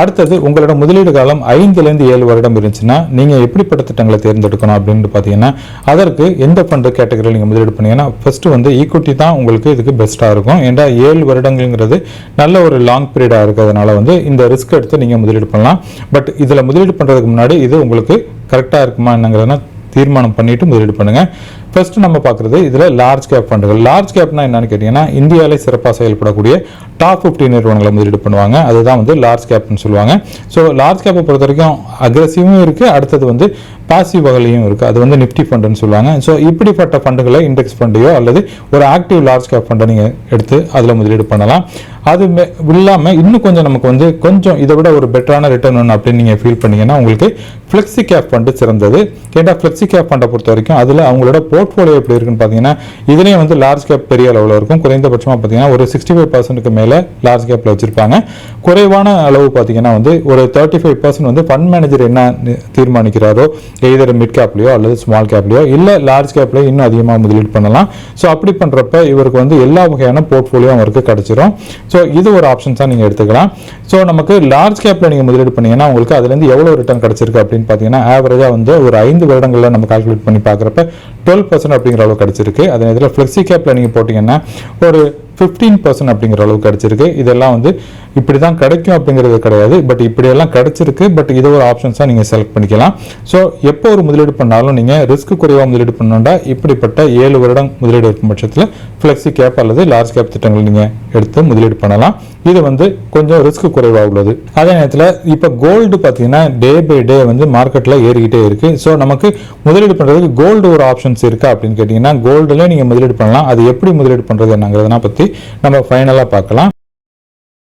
அடுத்தது உங்களோட முதலீடு காலம் ஐந்துலேருந்து ஏழு வருடம் இருந்துச்சுன்னா நீங்கள் எப்படிப்பட்ட திட்டங்களை தேர்ந்தெடுக்கணும் அப்படின்னு பார்த்தீங்கன்னா அதற்கு எந்த ஃபண்டு கேட்டகரியில் நீங்கள் முதலீடு பண்ணீங்கன்னா ஃபஸ்ட்டு வந்து ஈக்குவிட்டி தான் உங்களுக்கு இதுக்கு பெஸ்ட்டாக இருக்கும். ஏன்னா ஏழு வருடங்கள்ங்கிறது நல்ல ஒரு லாங் பீரியடாக இருக்கிறதுனால வந்து இந்த ரிஸ்க் எடுத்து நீங்கள் முதலீடு பண்ணலாம். பட் இதில் முதலீடு பண்ணுறதுக்கு முன்னாடி இது உங்களுக்கு கரெக்டாக இருக்குமா என்னங்கிறதுனா தீர்மானம் பண்ணிட்டு முதலீடு பண்ணுங்கள் ஃபர்ஸ்ட் நம்ம பார்க்குறது இதில் லார்ஜ் கேப் ஃபண்டுகள் லார்ஜ் கேப்னா என்னன்னு கேட்டிங்கன்னா இந்தியாவிலே சிறப்பாக செயல்படக்கூடிய டாப் 50 நிறுவனங்களை முதலீடு பண்ணுவாங்க. அதுதான் வந்து லார்ஜ் கேப்னு சொல்லுவாங்க. ஸோ லார்ஜ் கேப்பை பொறுத்த வரைக்கும் அக்ரெசிவும் இருக்குது அடுத்தது வந்து பாசிவ் வகையிலையும் இருக்குது அது வந்து நிஃப்டி ஃபண்டுன்னு சொல்லுவாங்க. ஸோ இப்படிப்பட்ட ஃபண்டுகளை இண்டெக்ஸ் ஃபண்டையோ அல்லது ஒரு ஆக்டிவ் லார்ஜ் கேப் ஃபண்டை நீங்கள் எடுத்து அதில் முதலீடு பண்ணலாம். அது இல்லாமல் இன்னும் கொஞ்சம் நமக்கு வந்து கொஞ்சம் இதை விட ஒரு பெட்டரான ரிட்டர்ன் ஒன்று அப்படின்னு நீங்கள் ஃபீல் பண்ணிங்கன்னா உங்களுக்கு ஃப்ளெக்ஸி கேப் ஃபண்டு சிறந்தது. கேட்டால் ஃப்ளெக்ஸி கேப் ஃபண்டை பொறுத்த வரைக்கும் அதில் அவங்களோட போர்ட்ஃபோலியோ எப்படி இருக்குன்னு பார்த்தீங்கன்னா இதுலேயும் வந்து லார்ஜ் கேப் பெரிய அளவில் இருக்கும். குறைந்தபட்சமாக பார்த்தீங்கன்னா ஒரு சிக்ஸ்டி ஃபைவ் பர்சன்ட்டுக்கு மேலே லார்ஜ் கேப்பில் வச்சுருப்பாங்க. குறைவான அளவு பார்த்தீங்கன்னா வந்து ஒரு தேர்ட்டி ஃபைவ் பர்சன்ட் வந்து ஃபண்ட் மேனேஜர் என்ன தீர்மானிக்கிறாரோ எய்தர் மிட் கேப்லையோ அல்லது ஸ்மால் கேப்லையோ இல்லை லார்ஜ் கேப்லையோ இன்னும் அதிகமாக முதலீடு பண்ணலாம். ஸோ அப்படி பண்ணுறப்ப இவருக்கு வந்து எல்லா வகையான போர்ட்ஃபோலியோ அவருக்கு கிடச்சிரும். ஸோ இது ஒரு ஆப்ஷன்ஸாக நீங்கள் எடுத்துக்கலாம். ஸோ நமக்கு லார்ஜ் கேப்பில் நீங்கள் முதலீடு பண்ணீங்கன்னா உங்களுக்கு அதுலேருந்து எவ்வளோ ரிட்டர்ன் கிடைச்சிருக்கு அப்படின்னு பார்த்தீங்கன்னா ஆவரேஜாக வந்து ஒரு ஐந்து வருடங்களில் நம்ம கால்குலேட் பண்ணி பார்க்குறப்ப டுவெல் பர்சன்ட் அப்படிங்கிற அளவு கிடச்சிருக்கு. அதே நேரத்தில் ஃப்ளெக்ஸி கேப்பில் நீங்கள் போட்டிங்கன்னா ஒரு ஃபிஃப்டீன் பர்சன்ட் அப்படிங்கிற அளவு கிடைச்சிருக்கு. இதெல்லாம் வந்து இப்படி தான் கிடைக்கும் அப்படிங்கிறது கிடையாது. பட் இப்படியெல்லாம் கிடைச்சிருக்கு. பட் இது ஒரு ஆப்ஷன்ஸாக நீங்கள் செலக்ட் பண்ணிக்கலாம். ஸோ எப்போ ஒரு முதலீடு பண்ணாலும் நீங்கள் ரிஸ்க் குறைவாக முதலீடு பண்ணணும்டா இப்படிப்பட்ட ஏழு வருடம் முதலீடு இருக்கும் பட்சத்தில் ஃப்ளெக்ஸி கேப் அல்லது லார்ஜ் கேப் திட்டங்கள் நீங்கள் எடுத்து முதலீடு பண்ணலாம். இது வந்து கொஞ்சம் ரிஸ்க் குறைவாக உள்ளது. அதே நேரத்தில் இப்போ கோல்டு பார்த்தீங்கன்னா டே பை டே வந்து மார்க்கெட்டில் ஏறிக்கிட்டே இருக்குது ஸோ நமக்கு முதலீடு பண்ணுறதுக்கு கோல்டு ஒரு ஆப்ஷன்ஸ் இருக்கா அப்படின்னு கேட்டிங்கன்னா கோல்டுலேயே நீங்கள் முதலீடு பண்ணலாம். அது எப்படி முதலீடு பண்ணுறது என்னங்கிறதுனா பற்றி நம்ம ஃபைனலாக பார்க்கலாம்.